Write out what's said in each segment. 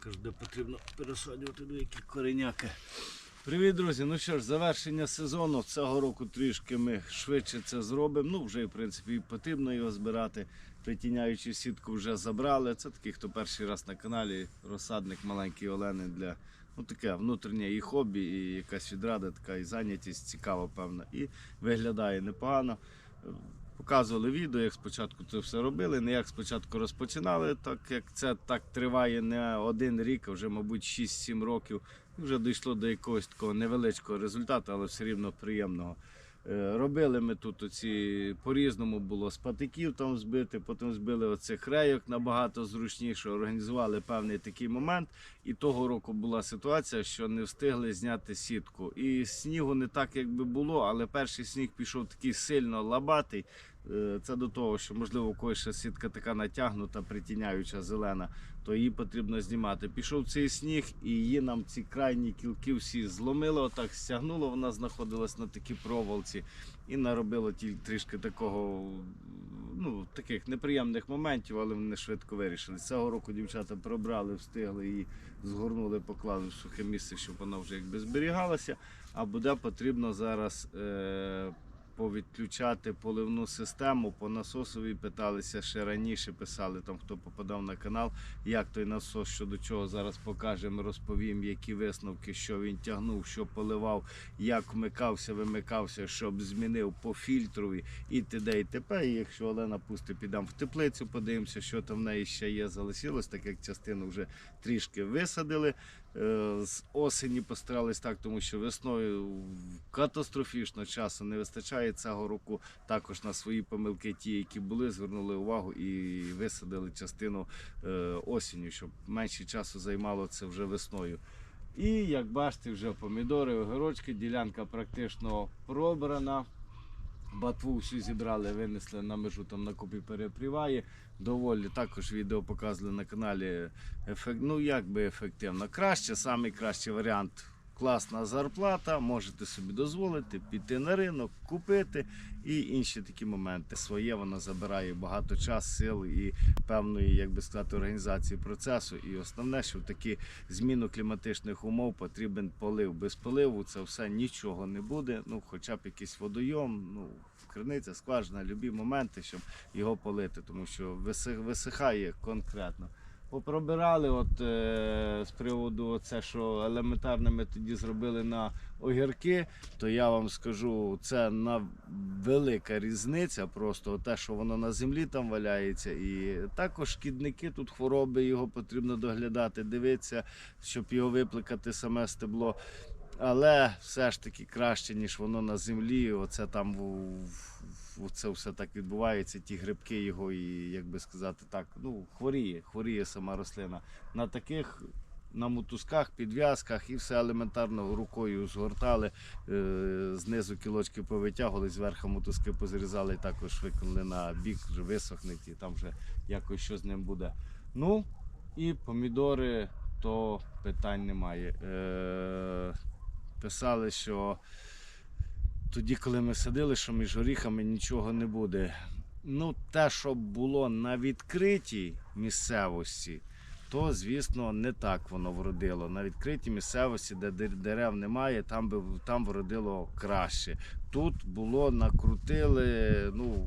також де потрібно пересаджувати деякі кореняки. Привіт, друзі! Ну що ж, завершення сезону. Цього року трішки ми швидше це зробимо. Ну, вже, в принципі, потрібно його збирати. Притіняючу сітку вже забрали. Це такий, хто перший раз на каналі, розсадник маленький Олени для ну, таке внутрішнє і хобі, і якась відрада, така і зайнятість цікава, певна. І виглядає непогано. Показували відео, як спочатку це все робили, не як спочатку розпочинали, так як це так триває не один рік, а вже, мабуть, 6-7 років. Вже дійшло до якогось такого невеличкого результату, але все рівно приємного. Е, Робили ми тут оці по-різному було з патиків там збити, потім збили оцих рейок набагато зручніше, організували певний такий момент. І того року була ситуація, що не встигли зняти сітку. І снігу не так, як би було, але перший сніг пішов такий сильно лабатий. Е, Це до того, що можливо когось ще сітка така натягнута, притіняюча зелена, то її потрібно знімати. Пішов цей сніг, і її нам ці крайні кілки всі зломило, отак стягнуло. Вона знаходилась на такій проволоці і наробило трішки такого. Ну, таких неприємних моментів, але вони швидко вирішили. Цього року дівчата пробрали, встигли її згорнули, поклали в сухе місце, щоб вона вже якби зберігалася. А буде потрібно зараз е- повідключати поливну систему. По насосові питалися ще раніше, писали там, хто попадав на канал, як той насос, що до чого зараз покажемо, розповім, які висновки, що він тягнув, що поливав, як вмикався, вимикався, щоб змінив по фільтрові і т.д. і т.п. І якщо Олена пусти, підемо в теплицю, подивимося, що там в неї ще є, залишилось, так як частину вже трішки висадили. Е, З осені постарались так, тому що весною катастрофічно часу не вистачає цього року. Також на свої помилки, ті, які були, звернули увагу і висадили частину е, осінню, щоб менше часу займало це вже весною. І як бачите, вже помідори, огірочки, ділянка практично пробрана. Батву всю зібрали, винесли на межу там на купі перепріває. Доволі також відео показували на каналі. Ефект, ну як ефективно. Краще, самий кращий варіант. Класна зарплата, можете собі дозволити піти на ринок, купити і інші такі моменти. Своє вона забирає багато часу, сил і певної, як би сказати, організації процесу. І основне, що в такі зміну кліматичних умов потрібен полив. Без поливу це все нічого не буде. Ну, хоча б якийсь водойом, ну, криниця, скважина, любі моменти, щоб його полити, тому що висихає конкретно. Попробирали, от е, з приводу оце, що елементарно ми тоді зробили на огірки, то я вам скажу, це на велика різниця. Просто те, що воно на землі там валяється, і також шкідники, тут хвороби, його потрібно доглядати, дивитися, щоб його випликати саме стебло. Але все ж таки краще, ніж воно на землі. Оце там в- це все так відбувається. Ті грибки його, і як би сказати так, ну хворіє, хворіє сама рослина. На таких на мотузках, підв'язках і все елементарно рукою згортали, е, знизу кілочки повитягували, зверху мотузки позрізали і також викинули на бік, вже висохнуть і там вже якось що з ним буде. Ну і помідори, то питань немає. Е, писали, що тоді, коли ми садили, що між горіхами нічого не буде. Ну, те, що було на відкритій місцевості, то, звісно, не так воно вродило. На відкритій місцевості, де дерев немає, там би там вродило краще. Тут було, накрутили, ну,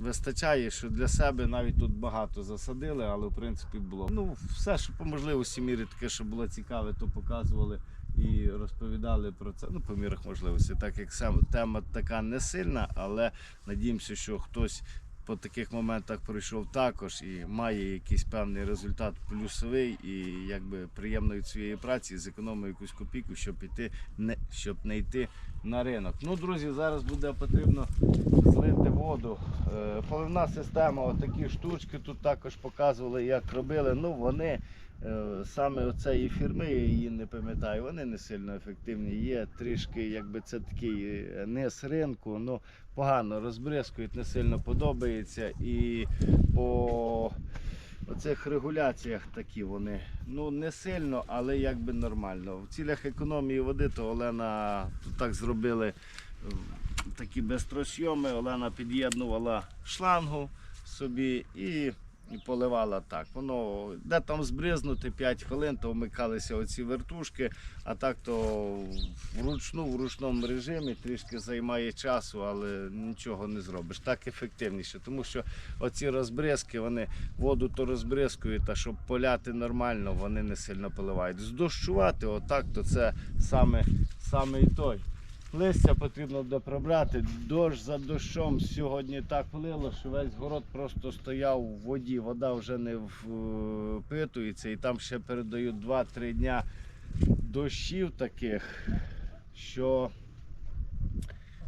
вистачає, що для себе навіть тут багато засадили, але в принципі було. Ну, все, що по можливості мірі таке, що було цікаве, то показували і розповідали про це. Ну, по мірах можливості, так як сам тема така не сильна, але надіємося, що хтось по таких моментах пройшов також і має якийсь певний результат плюсовий, і якби приємно від своєї праці зекономив якусь копійку, щоб іти не щоб не йти на ринок. Ну, друзі, зараз буде потрібно злити воду. Е, Поливна система, отакі штучки тут також показували, як робили. Ну, вони саме оцеї фірми, я її не пам'ятаю, вони не сильно ефективні. Є трішки, якби це такий е, низ ринку, ну погано розбризкують, не сильно подобається. І по оцих регуляціях такі вони. Ну не сильно, але якби нормально. В цілях економії води, то Олена так зробили е, такі безтросйоми. Олена під'єднувала шлангу собі і і поливала так. Воно де там збризнути 5 хвилин, то вмикалися оці вертушки, а так то вручну, в ручному режимі трішки займає часу, але нічого не зробиш. Так ефективніше, тому що оці розбризки, вони воду то розбризкують, а щоб поляти нормально, вони не сильно поливають. Здощувати, отак, то це саме, саме і той. Листя потрібно буде прибрати. Дощ за дощом сьогодні так влило, що весь город просто стояв у воді. Вода вже не впитується і там ще передають 2-3 дня дощів таких, що,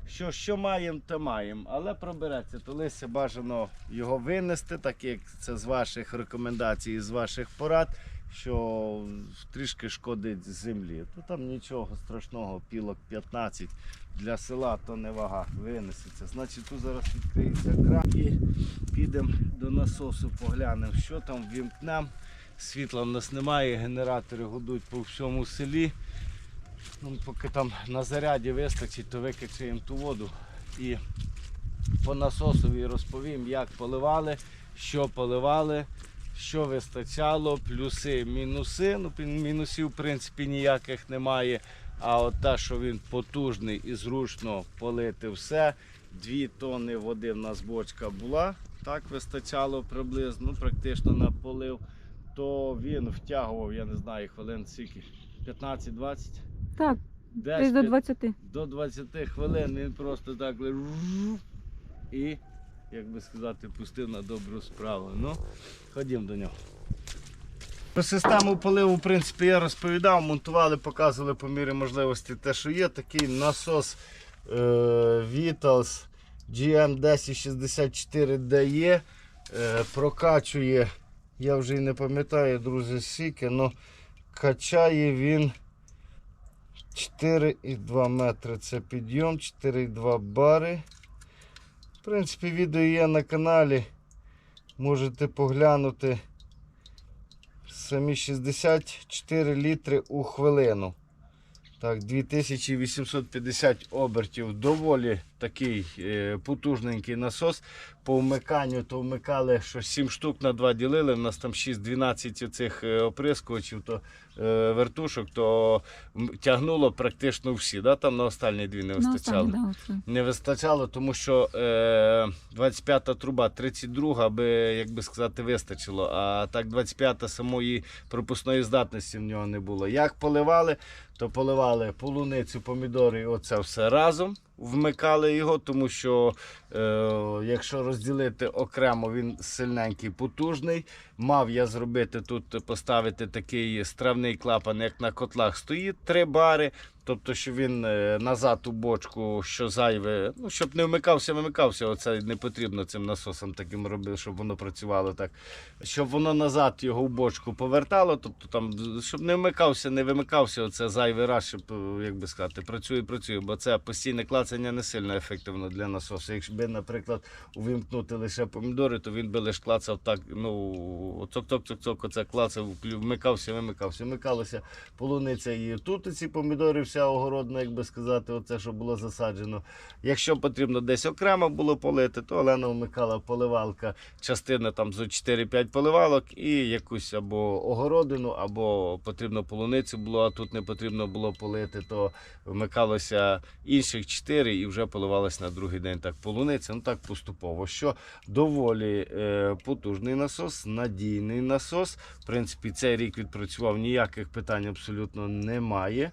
що, що маємо, то маємо. Але пробереться, то листя бажано його винести, так як це з ваших рекомендацій, з ваших порад. Що трішки шкодить землі. То там нічого страшного, пілок 15 для села то не вага, винесеться. Значить, тут зараз відкриється кран і підемо до насосу, поглянемо, що там вімкнемо. Світла в нас немає, генератори гудуть по всьому селі. Ну, поки там на заряді вистачить, то викачаємо ту воду і по насосові розповім, як поливали, що поливали, що вистачало, плюси, мінуси. Ну, мінусів, в принципі, ніяких немає. А от те, що він потужний і зручно полити все. Дві тонни води в нас бочка була, так вистачало приблизно, ну, практично на полив. То він втягував, я не знаю, хвилин скільки, 15-20. Так, Десь до під- 20. до 20 хвилин він просто так і, як би сказати, пустив на добру справу. Ну, ходімо до нього. Про систему поливу, в принципі, я розповідав, монтували, показували по мірі можливості те, що є. Такий насос е, Vitals GM1064DE е, прокачує, я вже і не пам'ятаю, друзі, скільки, але качає він 4,2 метри це підйом, 4,2 бари. В принципі, відео є на каналі. Можете поглянути. Самі 64 літри у хвилину. Так, 2850 обертів. Доволі такий е, потужненький насос. По вмиканню то вмикали, що 7 штук на 2 ділили. У нас там 6-12 цих е, оприскувачів, то е, вертушок, то тягнуло практично всі. Да? Там на останні дві не На вистачало. останній, да. Не вистачало, тому що е, 25-та труба, 32 би, як би сказати, вистачило. А так 25-та самої пропускної здатності в нього не було. Як поливали, то поливали полуницю, помідори, і оце все разом. Вмикали його, тому що е, якщо розділити окремо, він сильненький, потужний. Мав я зробити тут, поставити такий стравний клапан, як на котлах стоїть, три бари. Тобто, що він е, назад у бочку, що зайве, ну, щоб не вмикався, вимикався. Оце не потрібно цим насосом таким робити, щоб воно працювало так. Щоб воно назад його в бочку повертало, тобто там, щоб не вмикався, не вимикався, оце зайвий раз, щоб, е, як би сказати, працює, працює, бо це постійне клацання не сильно ефективно для насосу. Якщо би, наприклад, увімкнути лише помідори, то він би лише клацав так, ну, цок-цок-цок-цок, оце клацав, вмикався, вимикався, вмикалося полуниця і тут ці помідори, вся огородна, як би сказати, оце, що було засаджено. Якщо потрібно десь окремо було полити, то Олена вмикала поливалка, частина там зо 4-5 поливалок і якусь або огородину, або потрібно полуницю було, а тут не потрібно було полити, то вмикалося інших 4 і вже поливалось на другий день так полуниця. Ну так поступово. Що доволі е, потужний насос, надійний насос. В принципі, цей рік відпрацював ніяких питань абсолютно немає.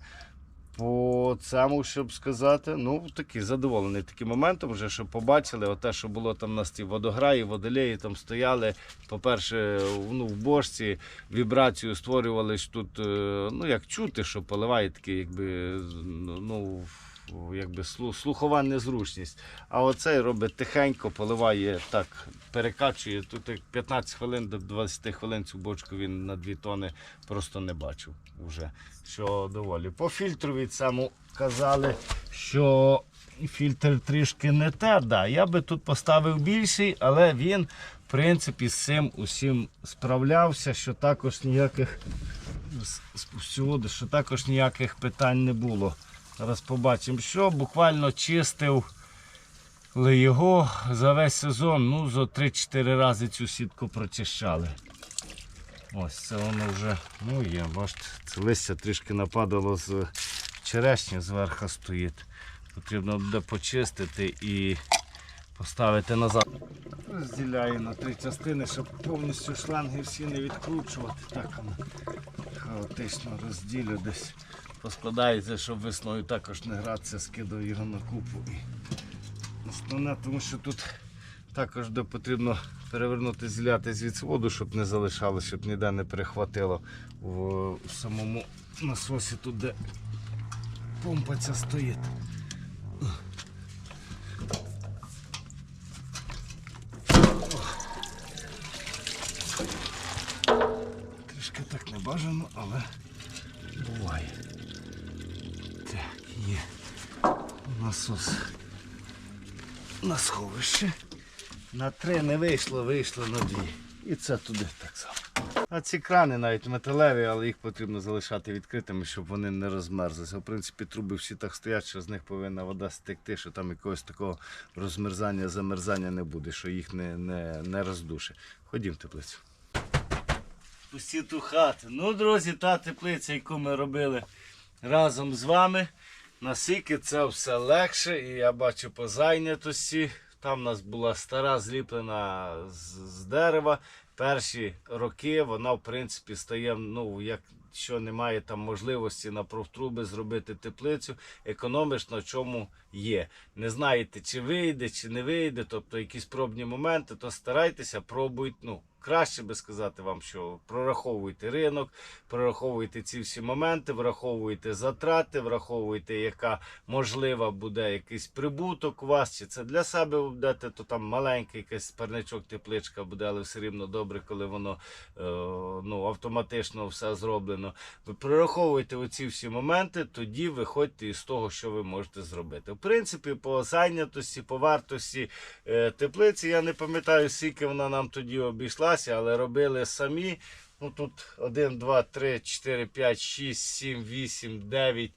По цьому, щоб сказати, ну такий задоволений таким моментом, вже що побачили, оте, що було там на ті водограї, водолеї там стояли. По-перше, ну, в бошці вібрацію створювали тут, е, ну як чути, що поливає такий, якби ну. Якби слухова незручність. А оцей робить тихенько, поливає так, перекачує. Тут як 15 хвилин до 20 хвилин цю бочку він на 2 тони просто не бачив вже. Що доволі. По фільтру від саму казали, що фільтр трішки не те. Да, я би тут поставив більший, але він, в принципі, з цим усім справлявся, що також ніяких що також ніяких питань не було. Зараз побачимо, що буквально чистив його за весь сезон ну, зо 3-4 рази цю сітку прочищали. Ось це воно вже, ну є, бачите, це листя трішки нападало з черешні, зверху стоїть. Потрібно буде почистити і поставити назад. Розділяю на три частини, щоб повністю шланги всі не відкручувати. Так воно хаотично розділю десь. Поскладається, щоб весною також не гратися, скидаю його на купу. І Основне, тому що тут також де потрібно перевернути, зіляти звідси воду, щоб не залишалося, щоб ніде не перехватило в, в самому насосі, тут де помпа ця стоїть. Трішки так не бажано, але буває. Так, є насос на сховище. На три не вийшло, вийшло на дві. І це туди так само. А ці крани навіть металеві, але їх потрібно залишати відкритими, щоб вони не розмерзлися. В принципі, труби всі так стоять, що з них повинна вода стекти, що там якогось такого розмерзання, замерзання не буде, що їх не, не, не роздуше. Ходім в теплицю. Пусті ту хату. Ну, друзі, та теплиця, яку ми робили разом з вами. Наскільки це все легше, і я бачу по зайнятості. Там у нас була стара зліплена з, з дерева. Перші роки вона, в принципі, стає, ну, як що немає там можливості на профтруби зробити теплицю, економиш на чому є. Не знаєте, чи вийде, чи не вийде, тобто якісь пробні моменти, то старайтеся, пробуйте. Ну, краще би сказати вам, що прораховуйте ринок, прораховуйте ці всі моменти, враховуйте затрати, враховуйте, яка можлива буде якийсь прибуток у вас, чи це для себе будете, то там маленький якийсь парничок, тепличка буде, але все рівно добре, коли воно е, ну, автоматично все зроблено. Ви прораховуєте оці всі моменти, тоді виходьте із того, що ви можете зробити. В принципі, по зайнятості, по вартості е, теплиці, я не пам'ятаю, скільки вона нам тоді обійшлася, але робили самі. Ну тут 1, 2, 3, 4, 5, 6, 7, 8, 9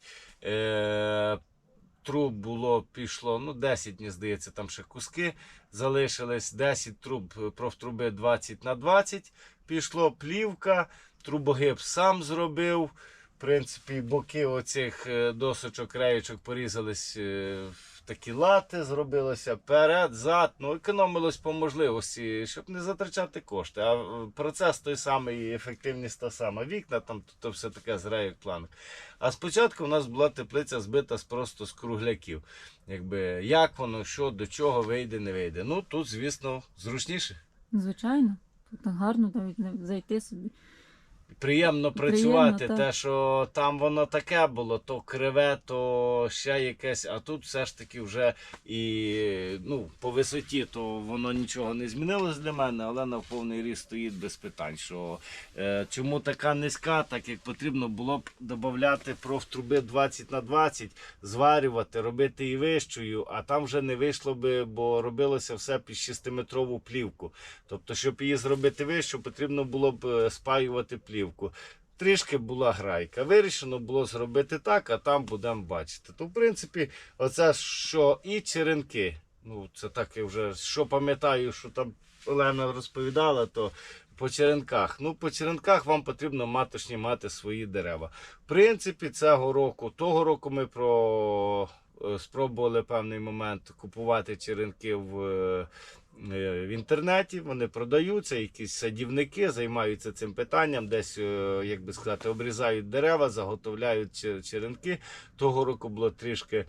е, труб було, пішло, ну 10, мені здається, там ще куски залишились. 10 труб, профтруби 20 на 20 пішло, плівка, трубогиб сам зробив. В принципі, боки оцих е, досочок, реєчок порізались е, в такі лати, зробилося перед, зад. Ну, економилось по можливості, щоб не затрачати кошти. А е, процес той самий, ефективність та сама. Вікна там то все таке з реєк планок. А спочатку у нас була теплиця збита просто з кругляків. Якби як воно, що, до чого вийде, не вийде. Ну тут, звісно, зручніше. Звичайно, тут гарно навіть зайти собі. Приємно Приємно, працювати, так. те, що там воно таке було, то криве, то ще якесь, а тут все ж таки вже і ну, по висоті, то воно нічого не змінилось для мене, але на повний ріст стоїть без питань. Що, е, чому така низька, так як потрібно було б додати профтруби 20 на 20, зварювати, робити і вищою, а там вже не вийшло би, бо робилося все під 6-метрову плівку. Тобто, щоб її зробити вищу, потрібно було б е, спаювати плівку. Трішки була грайка. Вирішено було зробити так, а там будемо бачити. То, в принципі, оце що і черенки. Ну, це так вже що пам'ятаю, що там Олена розповідала, то по черенках. Ну, по черенках вам потрібно маточні мати свої дерева. В принципі, цього року, того року ми про е, спробували певний момент купувати черенки в. Е, е, В інтернеті вони продаються, якісь садівники займаються цим питанням, десь, е, як би сказати, обрізають дерева, заготовляють черенки. Того року було трішки.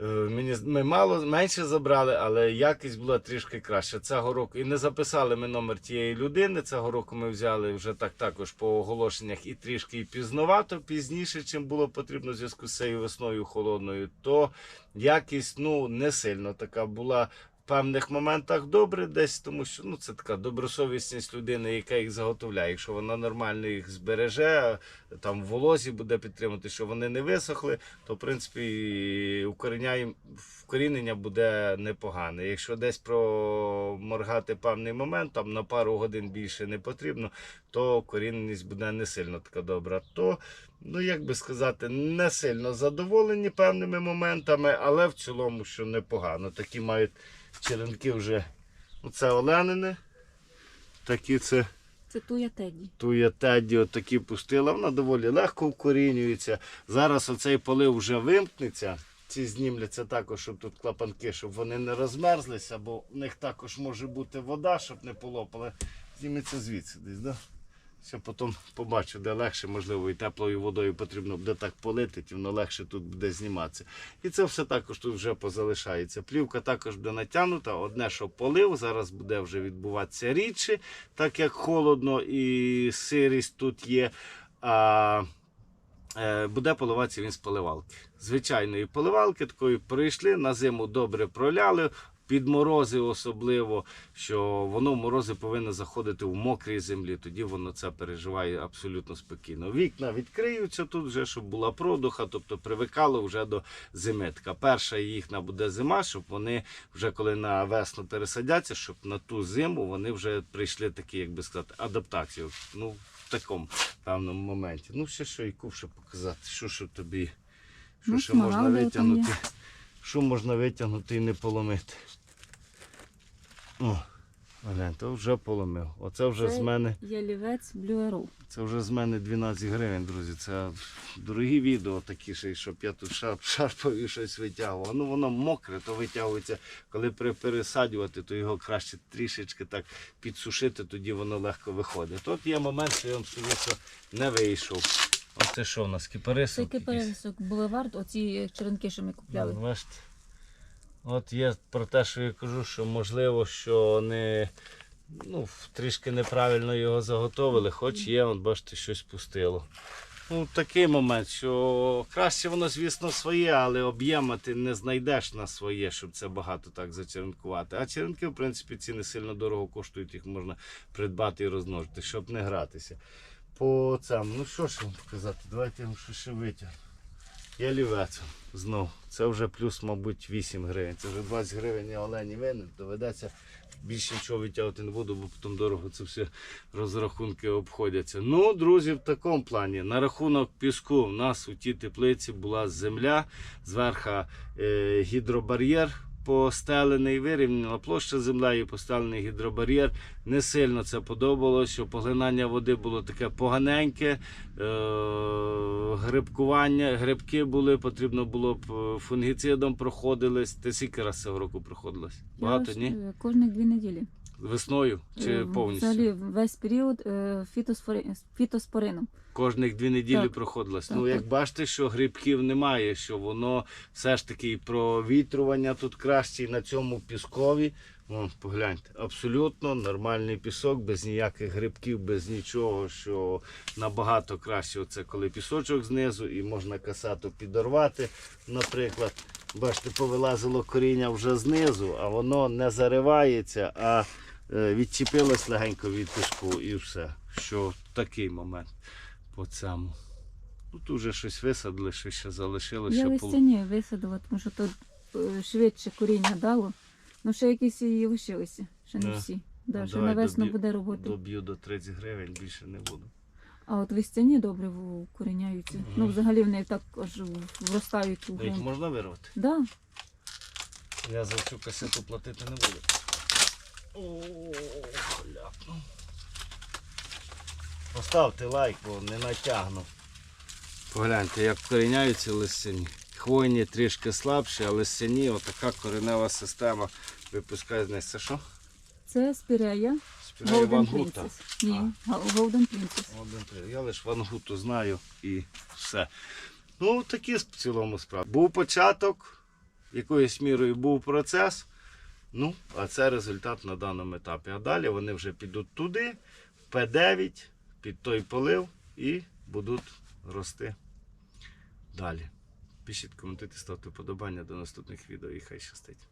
е, Мені ми мало менше забрали, але якість була трішки краще. Цього року і не записали ми номер тієї людини. Цього року ми взяли вже так також по оголошеннях і трішки і пізновато, пізніше, чим було потрібно в зв'язку з цією весною холодною. То якість ну не сильно така була. Певних моментах добре, десь тому що ну, це така добросовісність людини, яка їх заготовляє. Якщо вона нормально їх збереже, там в волозі буде підтримувати, що вони не висохли, то в принципі вкорінення буде непогане. Якщо десь проморгати певний момент, там на пару годин більше не потрібно, то корінність буде не сильно така добра. То, ну як би сказати, не сильно задоволені певними моментами, але в цілому, що непогано. Такі мають черенки вже. Ну, це оленини. Такі це Це туя Теді. тує теді отакі пустила. Вона доволі легко вкорінюється. Зараз оцей полив вже вимкнеться. Ці знімляться також, щоб тут клапанки, щоб вони не розмерзлися, бо в них також може бути вода, щоб не полопали. Зніметься звідси десь, да? Ще потім побачу, де легше, можливо, і теплою водою потрібно буде так полити, і воно легше тут буде зніматися. І це все також тут вже позалишається. Плівка також буде натягнута. Одне, що полив, зараз буде вже відбуватися рідше, так як холодно і сирість тут є. А е, буде поливатися він з поливалки. Звичайної поливалки такої прийшли, на зиму добре проляли. Під морози особливо, що воно в морози повинно заходити в мокрій землі, тоді воно це переживає абсолютно спокійно. Вікна відкриються тут вже, щоб була продуха, тобто привикало вже до зими. Така перша їхня буде зима, щоб вони вже коли на весну пересадяться, щоб на ту зиму вони вже прийшли такі, як би сказати, адаптацію. Ну, в такому певному моменті. Ну, ще що і ще показати, що, що тобі, що Ну, ще можна витягнути. Що можна витягнути і не поломити. О, глянь, то вже поломив. Оце вже з мене. ялівець блюеру. Це вже з мене 12 гривень, друзі. Це дорогі відео такі, ще, щоб я тут шарп, шарпав і щось витягував. Ну воно мокре, то витягується. Коли пересаджувати, то його краще трішечки так підсушити, тоді воно легко виходить. Тут є момент, що я вам скажу, що не вийшов. Ось це що в нас? Це Кипарисок? якийсь? кипересок булевард, оці черенки, що ми купляли. Ну. От є про те, що я кажу, що можливо, що не ну, трішки неправильно його заготовили, хоч є, от бачите, щось пустило. Ну, такий момент, що краще воно, звісно, своє, але об'єма ти не знайдеш на своє, щоб це багато так зачеренкувати. А черенки, в принципі, ці не сильно дорого коштують, їх можна придбати і розмножити, щоб не гратися. По цьому, ну що ж вам показати, давайте я вам ще витягну. Я лівець знов. Це вже плюс, мабуть, 8 гривень. Це вже 20 гривень я олені винен. Доведеться більше нічого витягувати не буду, бо потім дорого це все розрахунки обходяться. Ну, друзі, в такому плані. На рахунок піску в нас у тій теплиці була земля, зверху е, гідробар'єр. Постелений, вирівняна площа землею, постелений гідробар'єр. Не сильно це подобалось, що поглинання води було таке поганеньке, е- грибкування, грибки були, потрібно було б е, фунгіцидом проходились. Ти скільки раз цього року проходилось? Багато, Я ні? е, Кожні дві неділі. Весною чи повністю? Взагалі весь період фітоспорином. Кожних дві неділі Так. проходилось. Так, ну, як так. бачите, що грибків немає, що воно все ж таки і провітрювання тут краще і на цьому піскові. Вон, погляньте, абсолютно нормальний пісок, без ніяких грибків, без нічого, що набагато краще. Оце коли пісочок знизу і можна касату підорвати. Наприклад, бачите, повилазило коріння вже знизу, а воно не заривається, а е, відчепилось легенько від піску і все. Що такий момент по цьому. Ну, тут вже щось висадили, що ще залишилося. Я ще пол- висадила, тому що тут е, швидше коріння дало. Ну ще якісь і лишилися, ще не всі. Да, Ну, ще давай на весну доб'ю- буде роботи. Доб'ю до 30 гривень, більше не буду. А от листяні добре укоріняються. Мгм. Ну взагалі вони так аж вростають у Їх можна вирвати? Да. Я за цю касету платити не буду. О, ляпнув. Поставте лайк, бо не натягну. Погляньте, як коріняються листяні. Хвойні трішки слабші, а листяні, отака коренева система випускає з них. Це що? Це спірея Golden вангута. Ні. Один три. Я лише вангуту знаю і все. Ну, такі в цілому справи. Був початок, якоюсь мірою був процес. Ну, а це результат на даному етапі. А далі вони вже підуть туди, в П9, під той полив і будуть рости далі. Пишіть, коментуйте, ставте вподобання до наступних відео і хай щастить.